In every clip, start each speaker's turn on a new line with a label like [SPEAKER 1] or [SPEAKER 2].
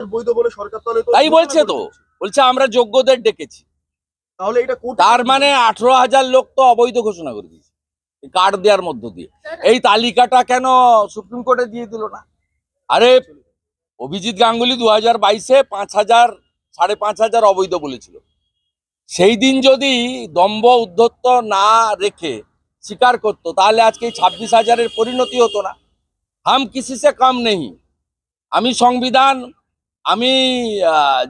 [SPEAKER 1] বৈধ বলে সরকার তাহলে
[SPEAKER 2] তাই বলছে তো। বলছে আমরা যোগ্যদের ডেকেছি।
[SPEAKER 1] তাহলে এটা
[SPEAKER 2] তার মানে আঠারো হাজার লোক তো অবৈধ ঘোষণা করে দিয়েছে। কার্ড দেওয়ার মধ্য দিয়ে। এই তালিকাটা কেন সুপ্রিম কোর্টে দিয়ে দিল না? আরে অভিজিৎ গাঙ্গুলি দু হাজার বাইশে পাঁচ হাজার সাড়ে পাঁচ হাজার অবৈধ বলেছিল। সেই দিন যদি দম্ভ উদ্ধত্ত না রেখে স্বীকার করতো তাহলে আজকে এই ছাব্বিশ হাজারের পরিণতি হতো না। হাম কিসি সে কম নেই আমি সংবিধান আমি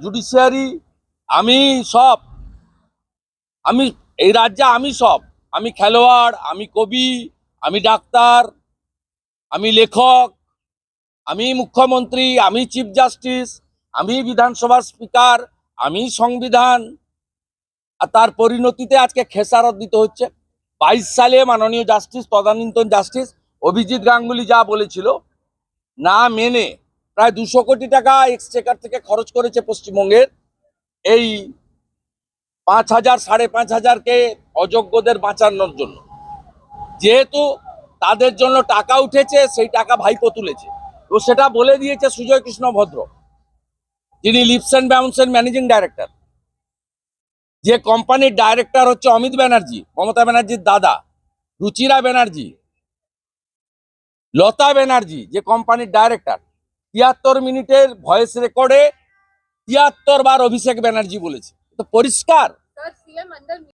[SPEAKER 2] জুডিশিয়ারি আমি সব। আমি, এই রাজ্যে আমি সব। আমি খেলোয়াড়, আমি কবি, আমি ডাক্তার, আমি লেখক, আমি মুখ্যমন্ত্রী, আমি চিফ জাস্টিস আমি বিধানসভার স্পিকার আমি সংবিধান। আর তার পরিণতিতে আজকে খেসারত দিতে হচ্ছে। বাইশ সালে মাননীয় জাস্টিস তদানীন্তন জাস্টিস অভিজিৎ গাঙ্গুলি যা বলেছিল, না মেনে প্রায় দুশো কোটি টাকা এক্সচেকার থেকে খরচ করেছে পশ্চিমবঙ্গের। এই পাঁচ হাজার, সাড়ে পাঁচ হাজারকে অযোগ্যদের বাঁচানোর জন্য। যেহেতু তাদের জন্য টাকা উঠেছে, সেই টাকা ভাইপো তুলেছে। তো সেটা বলে দিয়েছে সুজয় কৃষ্ণ ভদ্র, যিনি লিপস অ্যান্ড বাউন্সের ম্যানেজিং ডাইরেক্টর। যে কোম্পানির ডাইরেক্টর হচ্ছে অমিত ব্যানার্জি, মমতা ব্যানার্জির দাদা, রুচিরা ব্যানার্জি, লতা ব্যানার্জি, যে কোম্পানির ডাইরেক্টর। তিয়াত্তর মিনিটের ভয়েস রেকর্ডে তিয়াত্তর বার অভিষেক ব্যানার্জি বলেছে। তো পরিষ্কার?